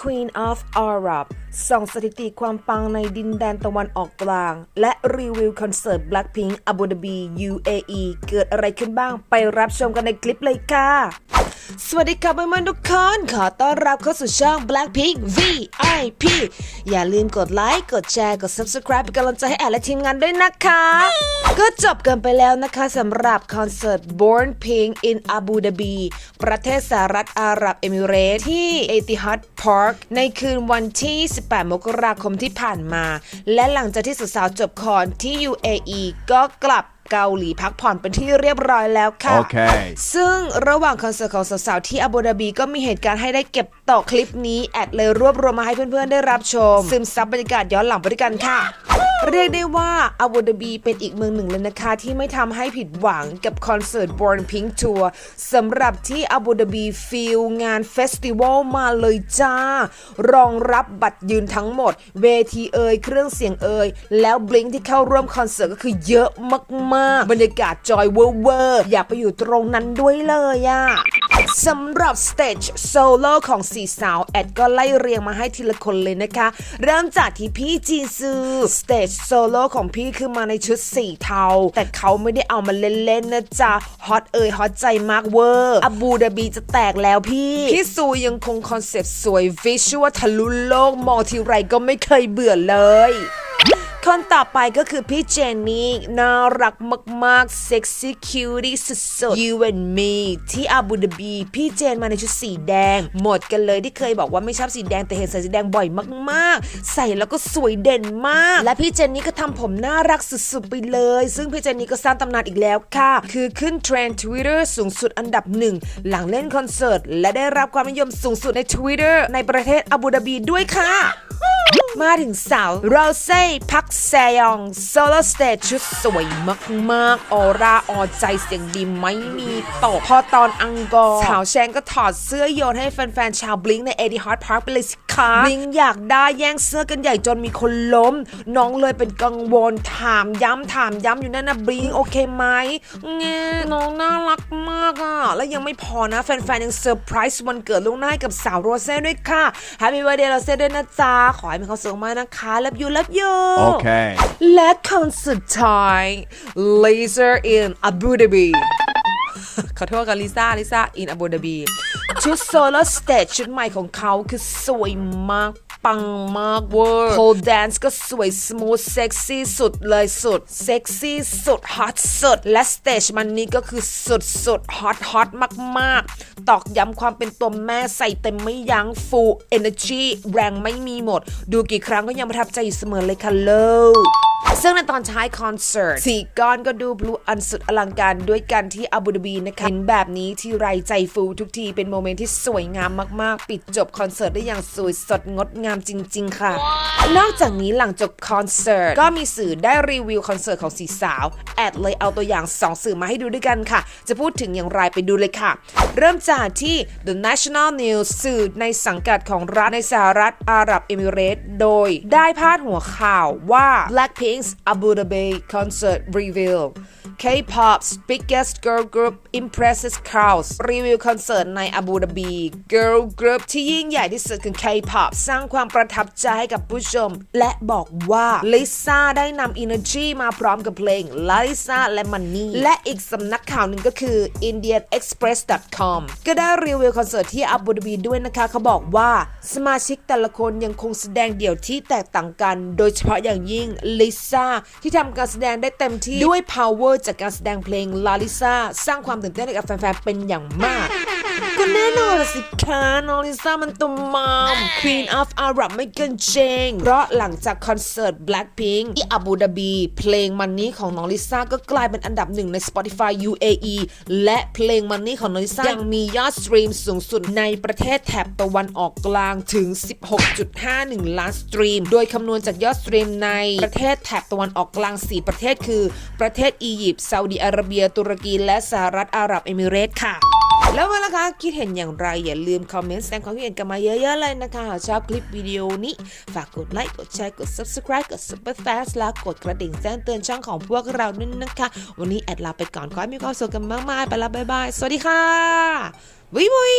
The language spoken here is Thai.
Queen of Arab ส่องสถิติความปังในดินแดนตะวันออกกลาง และรีวิวคอนเสิร์ต Blackpink Abu Dhabi UAE เกิดอะไรขึ้นบ้างไปรับชมกันในคลิปเลยค่ะ สวัสดีครับเพื่อนๆทุกคน ขอต้อนรับเข้าสู่ช่อง Blackpink VIP อย่าลืมกดไลค์ กดแชร์ กด Subscribe เป็นกำลังใจให้แอดและทีมงานด้วยนะคะ ก็จบกันไปแล้วนะคะสำหรับคอนเสิร์ต Born Pink in Abu Dhabi ประเทศสหรัฐอาหรับเอมิเรตส์ที่ Etihad Park ในคืนวันที่ 18 มกราคมที่ผ่านมา และหลังจากที่สาวๆจบคอนที่ UAE ก็กลับ เกาหลีพักผ่อนเป็นที่เรียบร้อยแล้วค่ะโอเคซึ่งระหว่างคอนเสิร์ตของสาวๆที่อาบูดาบีก็มีเหตุการณ์ให้ได้เก็บต่อคลิปนี้ แอดเลยรวบรวมมาให้เพื่อนๆได้รับชม ซึมซับบรรยากาศย้อนหลังไปด้วยกันค่ะเรียกได้ว่าอาบูดาบีเป็นอีกเมืองหนึ่งเลยนะคะที่ไม่ทำให้ผิดหวังกับคอนเสิร์ต Born Pink Tour สำหรับที่อาบูดาบีฟิลงานเฟสติวัลมาเลยจ้า รองรับบัตรยืนทั้งหมด เวทีเอ่ยเครื่องเสียงเอ่ยแล้วบลิงที่เข้าร่วมคอนเสิร์ตก็คือเยอะมากๆ บรรยากาศจอยเวอร์เวอร์อยากไปอยู่ตรงนั้นด้วยเลยอะ สำหรับสเตจโซโล่ของสี่สาวแอดก็ไล่เรียงมาให้ทีละคนเลยนะคะ เริ่มจากที่พี่จีซือสเตจโซโล่ของพี่คือมาในชุดสีเทา แต่เขาไม่ได้เอามาเล่นๆนะจ๊ะฮอตเอ่ยฮอตใจมากเวอร์อาบูดาบีจะแตกแล้วพี่พี่ซูยังคงคอนเซปต์สวยวิชวลทะลุโลกมองทีไรก็ไม่เคยเบื่อเลย คนต่อไปก็คือพี่เจนนี่น่ารักมากๆเซ็กซี่คิวตี้สุดๆ You and me ที่อาบูดาบี พี่เจนมาในชุดสีแดง หมดกันเลยที่เคยบอกว่าไม่ชอบสีแดงแต่เห็นใส่สีแดงบ่อยมากๆ ใส่แล้วก็สวยเด่นมาก และพี่เจนนี่ก็ทำผมน่ารักสุดๆไปเลย ซึ่งพี่เจนนี่ก็สร้างตำนานอีกแล้วค่ะ คือขึ้นเทรนด์ Twitter สูงสุดอันดับหนึ่งหลังเล่นคอนเสิร์ตและได้รับความนิยมสูงสุดใน Twitter ในประเทศอาบูดาบีด้วยค่ะ มาถึงสาวโรเซ่พักแซยองโซโลสเตจชุดสวยมากๆออร่าออใจเสียงดีไม่มีตกพอตอนอังกอร์สาวแชงก็ถอดเสื้อโยนให้แฟนๆ ชาวบลิงในเอดีฮอตพาร์คไปเลยสิ ลิงอยากได้แย่งเสื้อกันใหญ่จนมีคนล้ม น้องเลยเป็นกังวลถามย้ำถามย้ำอยู่นั่นนะบลิงโอเคไหมเงี้ยน้องน่ารักมากอะ และยังไม่พอนะ แฟนๆ ยังเซอร์ไพรส์วันเกิดล่วงหน้าให้กับสาวโรเซ่ด้วยค่ะ Happy Birthday โรเซ่ด้วยนะจ๊ะ ขอให้มีความสุขมากนะคะ Love you Love you Okay. และคนสุดท้าย Laser in Abu Dhabi ขอโทษกับลิซ่าลิซ่า in Abu Dhabi ชุดโซโล่สเตจชุดใหม่ของเขาคือสวยมากปังมากเวอร์ pole dance ก็สวยส o t h เซ็กซี่สุดเลยสุดเซ็กซี่สุดฮอตสุด และสเตจมันนี้ก็คือสุดสุดฮอตฮอตมาก ๆ ตอกย้ำความเป็นตัวแม่ใส่เต็มไม่ยั้ง full energy แรงไม่มีหมด ดูกี่ครั้งก็ยังประทับใจอยู่เสมอเลยค่ะโลก ซึ่งในตอนท้ายคอนเสิร์ตสี่ก้อนก็ดูบลูอันสุดอลังการด้วยกันที่อาบูดาบีนะคะเห็นแบบนี้ที่ไรใจฟูทุกทีเป็นโมเมนต์ที่สวยงามมากๆ ปิดจบคอนเสิร์ตได้อย่างสวยสดงดงามจริง ๆ ค่ะ นอกจากนี้หลังจบคอนเสิร์ตก็มีสื่อได้รีวิวคอนเสิร์ตของสีสาวแอดเลยเอาตัวอย่าง 2 สื่อมาให้ดูด้วยกันค่ะ จะพูดถึงอย่างไรไปดูเลยค่ะ เริ่มจากที่ The National News สื่อในสังกัดของรัฐในสหรัฐอาหรับเอมิเรตส์โดยได้พาดหัวข่าวว่า Blackpink's Abu Dhabi concert reveal K-pop's biggest girl group impresses crowds รีวิวคอนเสิร์ตในอาบูดาบี Girl Group ที่ยิ่งใหญ่ที่สุดคือ K-pop สร้างความประทับใจให้กับผู้ชม และบอกว่าลิซ่าได้นำ energy มาพร้อมกับเพลง Lisa และ Money และอีกสำนักข่าวหนึ่งก็คือ indianexpress.com ก็ได้รีวิวคอนเสิร์ตที่อาบูดาบีด้วยนะคะ เขาบอกว่าสมาชิกแต่ละคนยังคงแสดงเดี่ยวที่แตกต่างกัน โดยเฉพาะอย่างยิ่งลิซ่าที่ทำการแสดงได้เต็มที่ด้วย power จากการแสดงเพลงลาลิซาสร้างความตื่นเต้นให้กับแฟนๆเป็นอย่างมาก ก็แน่นอนละสิคะน้องลิซ่ามันตัวมาม Queen of Arab ไม่เกินเจง เพราะหลังจากคอนเสิร์ต Blackpink ที่อาบูดาบี เพลงมันนี้ของน้องลิซ่าก็กลายเป็นอันดับหนึ่งใน Spotify UAE และเพลงมันนี้ของน้องลิซ่ายังมียอดสตรีมสูงสุดในประเทศแถบตะวันออกกลางถึง 16.51 ล้านสตรีม โดยคำนวณจากยอดสตรีมในประเทศแถบตะวันออกกลาง 4 ประเทศคือ ประเทศอียิปต์ซาอุดิอาระเบีย ตุรกี และสหรัฐอาหรับเอมิเรตส์ค่ะ แล้วเมื่อนะคะคิดเห็นอย่างไร อย่าลืมคอมเมนต์แสดงความคิดเห็นกันมาเยอะๆเลยนะคะหากชอบคลิปวิดีโอนี้ ฝากกดไลค์กดแชร์กด subscribe กด super fast และกดกระดิ่งแจ้งเตือนช่องของพวกเราด้วยนะคะ วันนี้แอดลาไปก่อนขอให้มีความสุขกันมากๆไปแล้วบ๊ายบายสวัสดีค่ะ บุยบุย